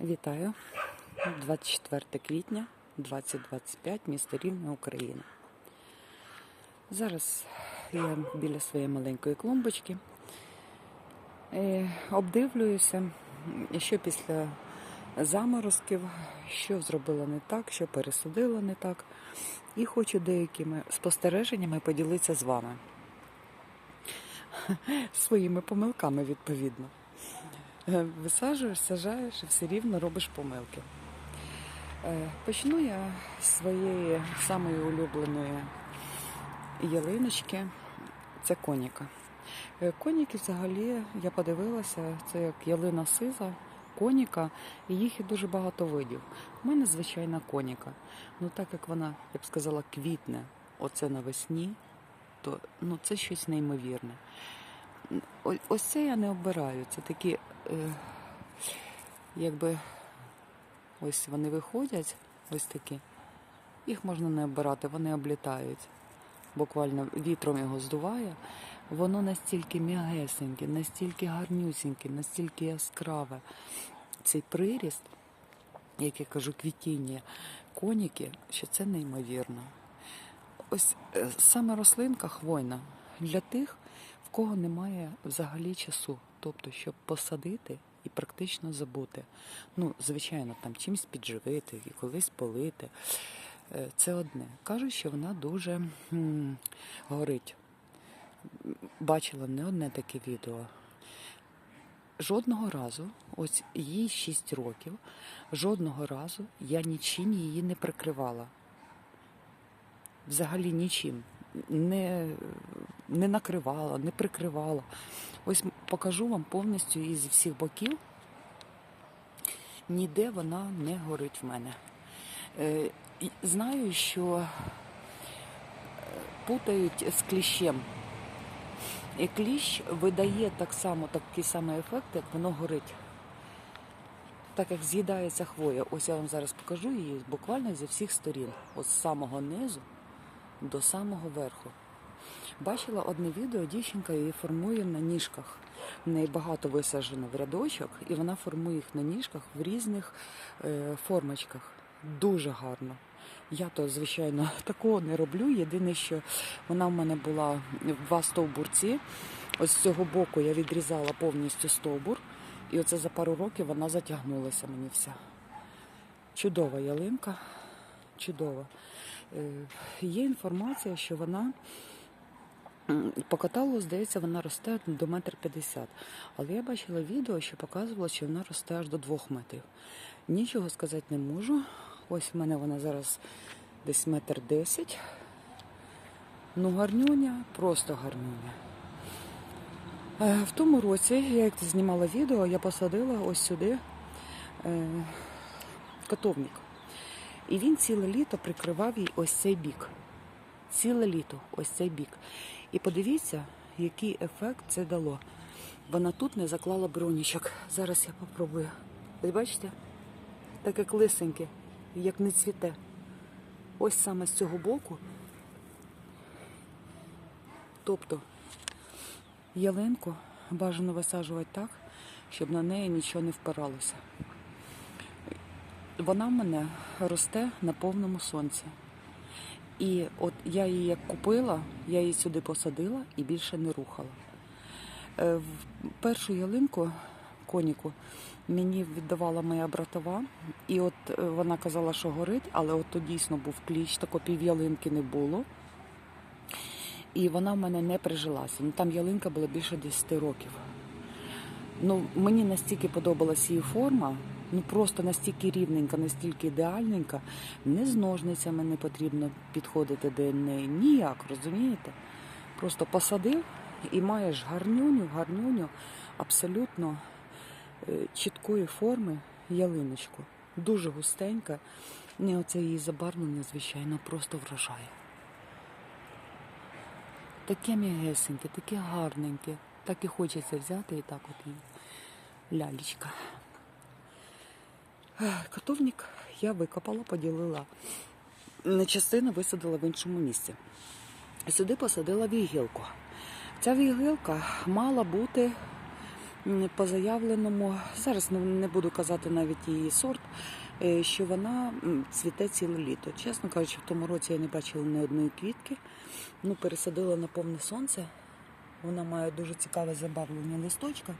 Вітаю 24 квітня 2025, місто Рівне, Україна. Зараз я біля своєї маленької клумбочки. Е, Обдивлююся, що після заморозків, що зробила не так, що пересадила не так. І хочу деякими спостереженнями поділитися з вами. Своїми помилками, відповідно. Е, Висаджуєш, сажаєш і все рівно робиш помилки. Е, Почну я з своєї самої улюбленої ялиночки. Це коніка. Е, Коніки взагалі, я подивилася, це як ялина сиза, коніка, і їх є дуже багато видів. У мене звичайна коніка. Ну так як вона, я б сказала, квітне оце навесні, то ну, це щось неймовірне. Ось це я не обираю. Це такі, якби ось вони виходять, ось такі. Їх можна не обирати, вони облітають. Буквально вітром його здуває. Воно настільки м'ягесеньке, настільки гарнюсіньке, настільки яскраве. Цей приріст, як я кажу, квітіння коніки, що це неймовірно. Ось е, саме рослинка хвойна для тих, в кого немає взагалі часу, тобто, щоб посадити і практично забути. Ну, звичайно, там чимось підживити і колись полити. Е, Це одне. Кажуть, що вона дуже м, горить. Бачила не одне таке відео. Жодного разу, ось їй 6 років, жодного разу я нічим її не прикривала взагалі нічим. Не, не накривала, не прикривала. Ось покажу вам повністю із всіх боків. Ніде вона не горить в мене. Е, знаю, що е, путають з кліщем. І кліщ видає так само такий самий ефект, як воно горить. Так як з'їдається хвоя. Ось я вам зараз покажу її буквально зі всіх сторін. От з самого низу до самого верху. Бачила одне відео, дівчинка її формує на ніжках. В неї багато висаджено в рядочок, і вона формує їх на ніжках в різних е, формочках. Дуже гарно. Я то, звичайно, такого не роблю. Єдине, що вона в мене була в два стовбурці. Ось з цього боку я відрізала повністю стовбур, і оце за пару років вона затягнулася мені вся. Чудова ялинка, чудова. Е, Є інформація, що вона по каталогу, здається, вона росте до метр п'ятдесят. Але я бачила відео, що показувало, що вона росте аж до двох метрів. Нічого сказати не можу. Ось в мене вона зараз десь метр десять. Ну, гарнюня, просто гарнюня. Е, В тому році, я як знімала відео, я посадила ось сюди е, котовник. І він ціле літо прикривав їй ось цей бік. Ціле літо, ось цей бік. І подивіться, який ефект це дало. Вона тут не заклала бронічок. Зараз я попробую. Ви бачите? Так як лисеньке, як не цвіте. Ось саме з цього боку. Тобто ялинку бажано висаджувати так, щоб на неї нічого не впиралося. Вона в мене росте на повному сонці. І от я її як купила, я її сюди посадила і більше не рухала. Е, в Першу ялинку, коніку, мені віддавала моя братова, і от е, вона казала, що горить, але от то дійсно був кліч, тако пів'ялинки не було. І вона в мене не прижилася. Ну, там ялинка була більше 10 років. Ну, мені настільки подобалась її форма, ну просто настільки рівненька, настільки ідеальненька. Не з ножницями не потрібно підходити до неї. Ніяк, розумієте? Просто посадив і маєш гарнюню, гарнюню, абсолютно е, чіткої форми ялиночку. Дуже густенька. Не оце її забарвлення, звичайно, просто вражає. Таке м'ягесеньке, таке гарненьке. Так і хочеться взяти і так от її. Лялечка. Котовник я викопала, поділила. На частину висадила в іншому місці. Сюди посадила вігілку. Ця вігілка мала бути по заявленому, зараз не- не буду казати навіть її сорт, е, що вона цвіте ціле літо. Чесно кажучи, в тому році я не бачила ні одної квітки. Ну, пересадила на повне сонце. Вона має дуже цікаве забарвлення листочка.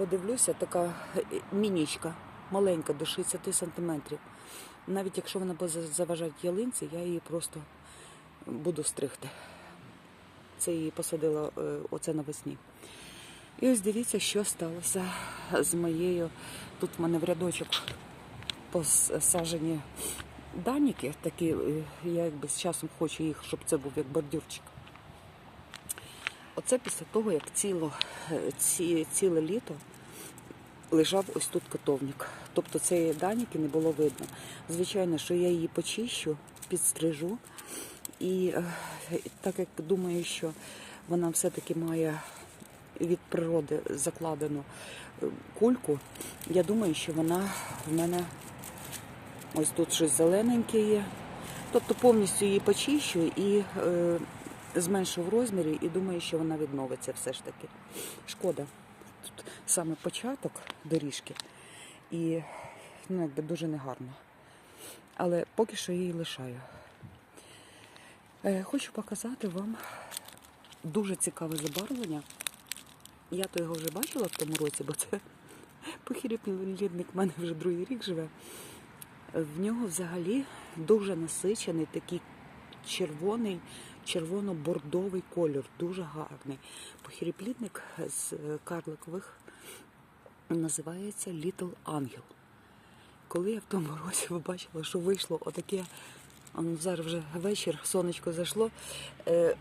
Подивлюся, така е, мінічка, маленька, до 60 сантиметрів. Навіть якщо вона буде заважати ялинці, я її просто буду стригти. Це її посадила е, оце навесні. І ось дивіться, що сталося з моєю. Тут в мене в рядочок посаджені даніки, такі, е, я якби з часом хочу їх, щоб це був як бордюрчик. Оце після того, як ціло, ці, ціле літо лежав ось тут котовник. Тобто цієї даніки не було видно. Звичайно, що я її почищу, підстрижу. І е, так як думаю, що вона все-таки має від природи закладену е, кульку, я думаю, що вона в мене ось тут щось зелененьке є. Тобто повністю її почищу і е, зменшу в розмірі, і думаю, що вона відновиться все ж таки. Шкода. Саме початок доріжки. І ну, якби дуже негарно. Але поки що її лишаю. Е, Хочу показати вам дуже цікаве забарвлення. Я то його вже бачила в тому році, бо це похіріпний в мене вже другий рік живе. В нього взагалі дуже насичений такий червоний, червоно-бордовий колір, дуже гарний. Похіріплітник з е, карликових називається Little Angel. Коли я в тому році побачила, що вийшло отаке, ну, зараз вже вечір, сонечко зайшло, е,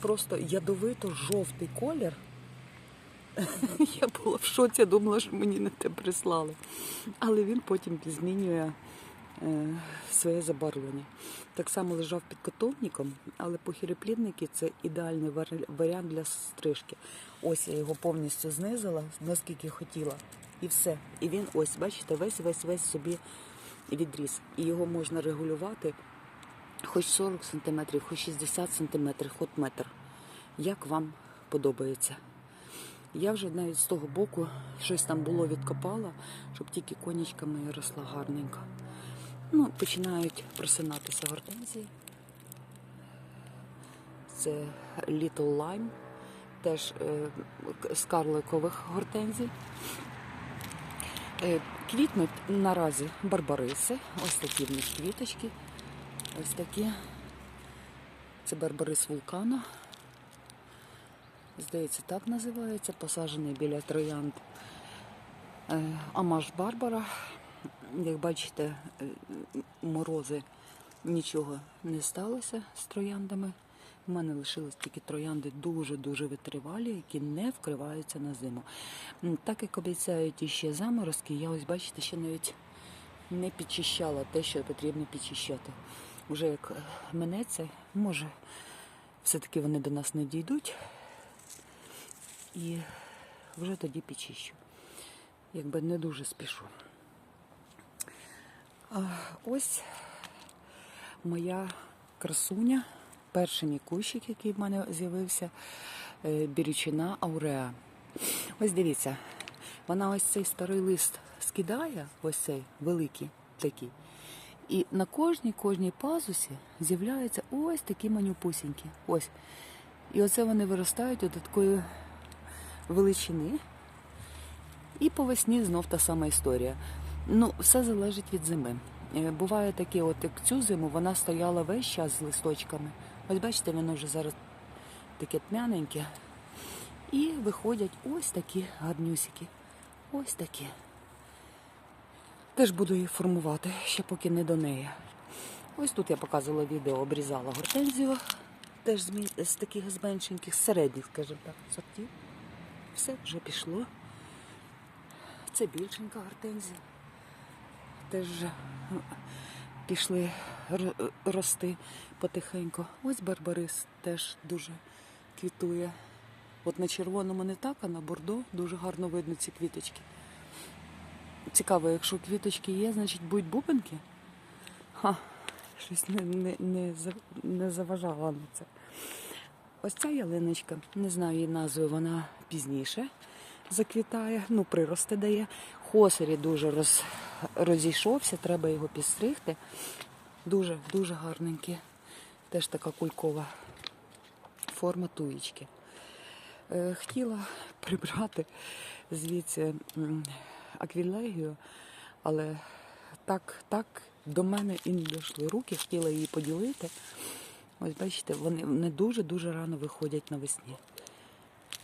просто ядовито-жовтий колір. Я була в шоці, думала, що мені не те прислали. Але він потім змінює своє забарвлення. Так само лежав під котовником, але похіреплідники це ідеальний варіант для стрижки. Ось я його повністю знизила, наскільки хотіла. І все. І він ось, бачите, весь весь весь собі відріс. І його можна регулювати хоч 40 см, хоч 60 см, хоч метр. Як вам подобається. Я вже навіть з того боку щось там було відкопала, щоб тільки конічками росла гарненько. Ну, починають просинатися гортензії. Це Little Lime, теж е, з карликових гортензій. Е, квітнуть наразі барбариси. Ось такі в них квіточки. Ось такі. Це барбарис вулкана. Здається, так називається, посаджений біля троянд Е, Амаш Барбара. Як бачите, е, морози нічого не сталося з трояндами. У мене лишились тільки троянди дуже-дуже витривалі, які не вкриваються на зиму. Так як обіцяють іще заморозки, я ось бачите, ще навіть не підчищала те, що потрібно підчищати. Вже як е, минеться, може, все-таки вони до нас не дійдуть. І вже тоді підчищу. Якби не дуже спішу. Ось моя красуня, перший мій кущик, який в мене з'явився, е, бірючина ауреа. Ось дивіться, вона ось цей старий лист скидає, ось цей великий такий. І на кожній кожній пазусі з'являються ось такі манюпусінькі. Ось. І оце вони виростають до такої величини. І по весні знов та сама історія. Ну, все залежить від зими. Е, Буває таке, от як цю зиму вона стояла весь час з листочками. Ось бачите, воно вже зараз таке тмяненьке. І виходять ось такі гарнюсики. Ось такі. Теж буду її формувати, ще поки не до неї. Ось тут я показувала відео, обрізала гортензію, теж з таких з меншеньких, з середніх, скажімо так, сортів. Все вже пішло. Це більшенька гортензія. Теж пішли рости потихеньку. Ось барбарис теж дуже квітує. От на червоному не так, а на бордо дуже гарно видно ці квіточки. Цікаво, якщо квіточки є, значить будуть бубенки. Ха, щось не, не, не, не заважала на це. Ось ця ялиночка, не знаю її назви, вона пізніше заквітає, ну, прирости дає. Хосері дуже роз, розійшовся, треба його підстригти. Дуже, дуже гарненький. Теж така кулькова форма туєчки. Е, хотіла прибрати звідси аквілегію, але так, так до мене і не дійшли руки, хотіла її поділити. Ось бачите, вони не дуже-дуже рано виходять навесні.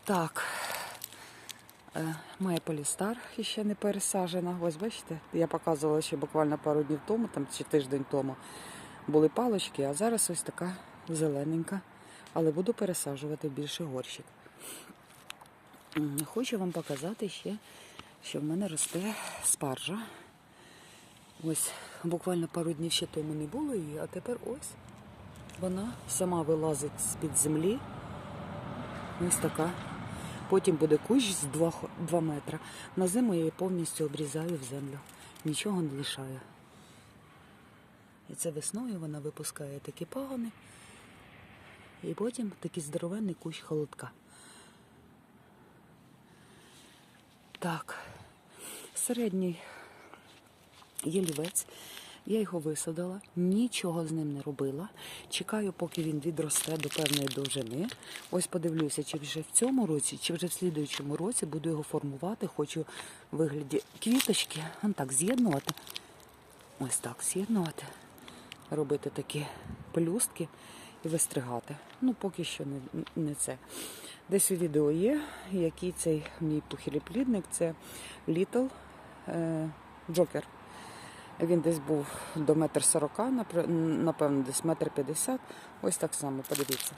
Так, має полістар ще не пересаджена. Ось бачите, я показувала ще буквально пару днів тому, там чи тиждень тому були палочки, а зараз ось така зелененька. Але буду пересаджувати в більший горщик. Хочу вам показати ще, що в мене росте спаржа. Ось буквально пару днів ще тому не було її, а тепер ось вона сама вилазить з-під землі. Ось така. Потім буде кущ з 2, метри. На зиму я її повністю обрізаю в землю. Нічого не лишаю. І це весною вона випускає такі пагони. І потім такий здоровенний кущ холодка. Так, середній ялівець. Я його висадила, нічого з ним не робила. Чекаю, поки він відросте до певної довжини. Ось подивлюся, чи вже в цьому році, чи вже в слідуючому році буду його формувати. Хочу в вигляді квіточки. Вон так з'єднувати. Ось так з'єднувати. Робити такі пелюстки і вистригати. Ну, поки що не, не це. Десь у відео є, який цей мій похиліплідник, це Little е, Joker. Він десь був до метр сорока, напевно, десь метр п'ятдесят. Ось так само, подивіться.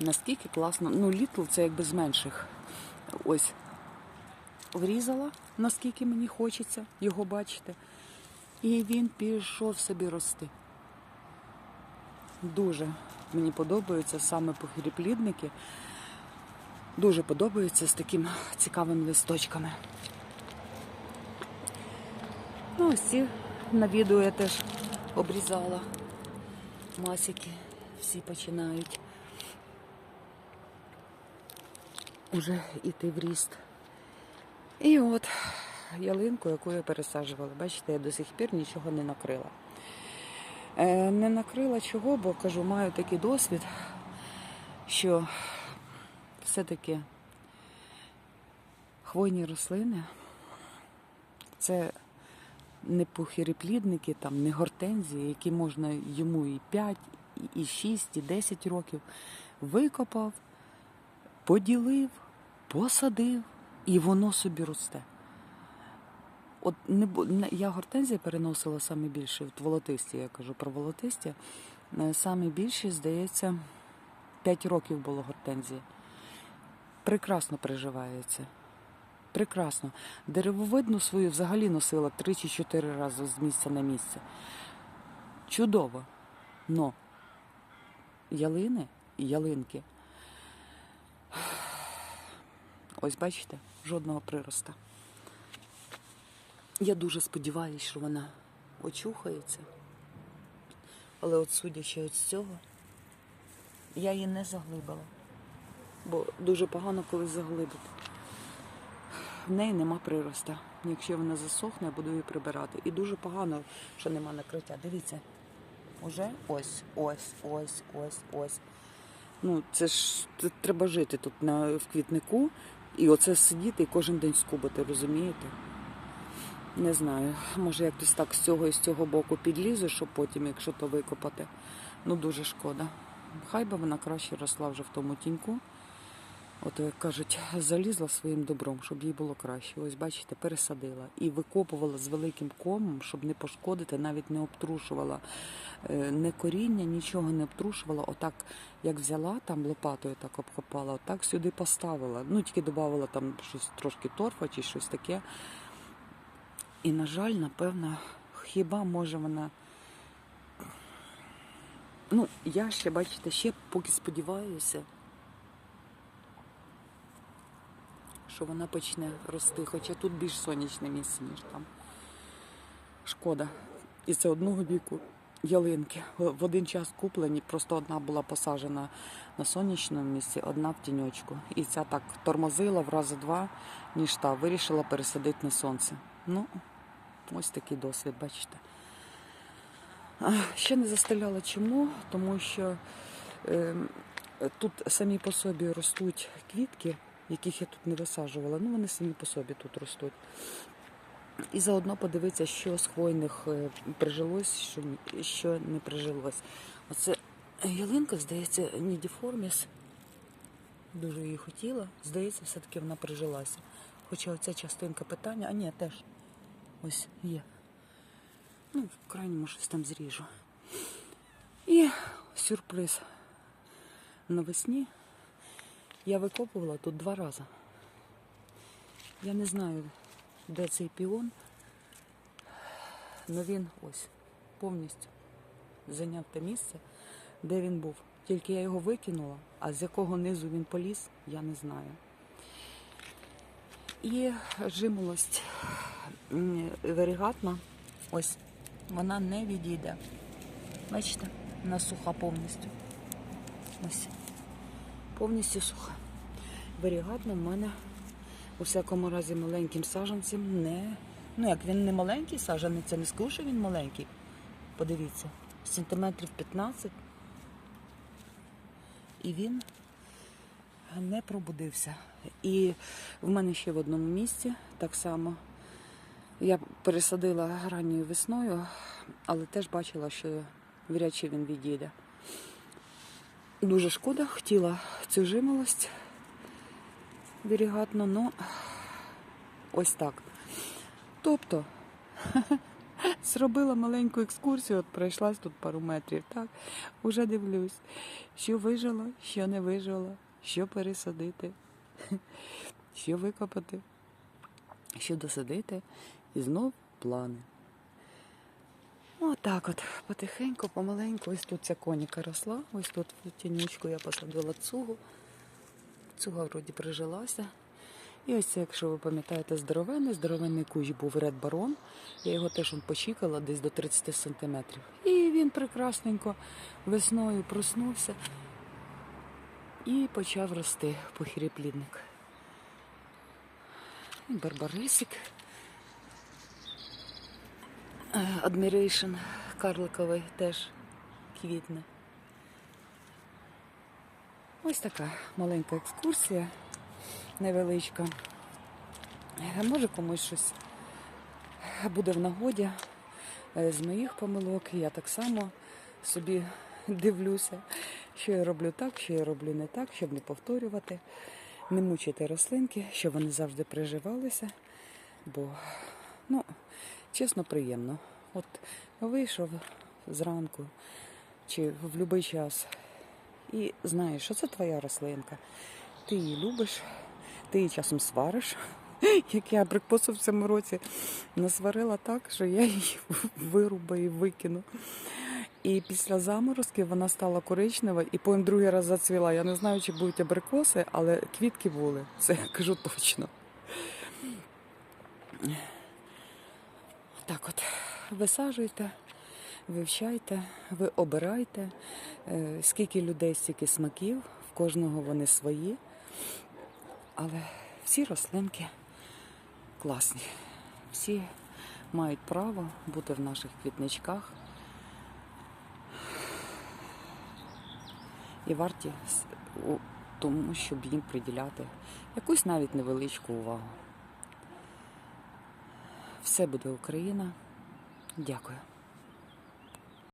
Наскільки класно. Ну, Літл це якби з менших. Ось врізала, наскільки мені хочеться його бачити. І він пішов собі рости. Дуже мені подобаються саме похиліплідники. Дуже подобаються з такими цікавими листочками. Ну, ось ці на відео я теж обрізала. Масики всі починають уже йти в ріст. І от ялинку, яку я пересаджувала. Бачите, я до сих пір нічого не накрила. Е, не накрила чого, бо кажу, маю такий досвід, що все-таки хвойні рослини це не пухіреплідники, там, не гортензії, які можна йому і 5, і 6, і 10 років викопав, поділив, посадив, і воно собі росте. От не, я гортензії переносила саме більше, от волотисті, я кажу про волотисті. Е, Саме більше, здається, 5 років було гортензії. Прекрасно приживається. Прекрасно. Деревовидну свою взагалі носила три чи чотири рази з місця на місце. Чудово. Но ялини і ялинки. Ось бачите, жодного прироста. Я дуже сподіваюся, що вона очухається. Але от судячи від цього, я її не заглибила. Бо дуже погано, коли заглибити. В неї нема прироста. Якщо вона засохне, я буду її прибирати. І дуже погано, що нема накриття. Дивіться, уже ось, ось, ось, ось, ось. Ну, це ж це треба жити тут на, в квітнику і оце сидіти і кожен день скубати, розумієте? Не знаю. Може якось так з цього і з цього боку підлізу, щоб потім, якщо то викопати. Ну дуже шкода. Хай би вона краще росла вже в тому тіньку. От, як кажуть, залізла своїм добром, щоб їй було краще. Ось, бачите, пересадила і викопувала з великим комом, щоб не пошкодити, навіть не обтрушувала е, не коріння, нічого не обтрушувала. Отак, як взяла там лопатою, так обкопала, отак сюди поставила. Ну, тільки додавала там щось трошки торфа чи щось таке. І, на жаль, напевно, хіба може вона. Ну, я ще, бачите, ще поки сподіваюся. Що вона почне рости, хоча тут більш сонячне місце, ніж там. Шкода. І це одного віку, ялинки. В один час куплені, просто одна була посаджена на сонячному місці, одна в тіньочку. І ця так тормозила в рази два, ніж та. Вирішила пересадити на сонце. Ну, ось такий досвід, бачите. Ще не застеляла чому, тому що е, тут самі по собі ростуть квітки, яких я тут не висаджувала. Ну, вони самі по собі тут ростуть. І заодно подивитися, що з хвойних е, прижилось, що, що не прижилось. Оце ялинка, здається, Нідіформіс. Дуже її хотіла. Здається, все-таки вона прижилася. Хоча оця частинка питання, а ні, теж ось є. Ну, в крайньому щось там зріжу. І сюрприз. Навесні я викопувала тут два рази. Я не знаю, де цей піон, але він ось повністю зайняв те місце, де він був. Тільки я його викинула, а з якого низу він поліз, я не знаю. І жимолость варігатна, ось, вона не відійде. Бачите, вона суха повністю. Ось. Повністю суха. Варігатна в мене у всякому разі маленьким саджанцем не. Ну як він не маленький саджанець, я не скажу, він маленький. Подивіться, сантиметрів 15. І він не пробудився. І в мене ще в одному місці так само. Я пересадила ранньою весною, але теж бачила, що вряд чи він відійде. Дуже шкода, хотіла цю жимолость вірігатно, ну ось так. Тобто зробила маленьку екскурсію, от пройшлась тут пару метрів, так, уже дивлюсь, що вижило, що не вижило, що пересадити, що викопати, що досадити, і знов плани. Отак от, потихеньку, помаленьку. Ось тут ця коніка росла, ось тут тінючку я посадила цугу. Цуга вроді прижилася. І ось це, якщо ви пам'ятаєте, здоровенний, здоровенний кущ був Ред Барон. Я його теж почікала десь до 30 сантиметрів. І він прекрасненько весною проснувся і почав рости похиріплідник. І Барбарисик. Admiration карликовий теж квітне. Ось така маленька екскурсія, невеличка. Може комусь щось буде в нагоді Е, з моїх помилок. Я так само собі дивлюся, що я роблю так, що я роблю не так, щоб не повторювати, не мучити рослинки, щоб вони завжди приживалися. Бо, ну, чесно, приємно. От вийшов зранку чи в будь-який час і знаєш, що це твоя рослинка. Ти її любиш, ти її часом свариш. Як я абрикосу в цьому році насварила так, що я її вирубаю і викину. І після заморозків вона стала коричнева і потім другий раз зацвіла. Я не знаю, чи будуть абрикоси, але квітки були. Це я кажу точно. Так от, висаджуйте, вивчайте, ви обирайте, Е, скільки людей, стільки смаків, в кожного вони свої. Але всі рослинки класні. Всі мають право бути в наших квітничках. І варті тому, щоб їм приділяти якусь навіть невеличку увагу. Все буде Україна. Дякую.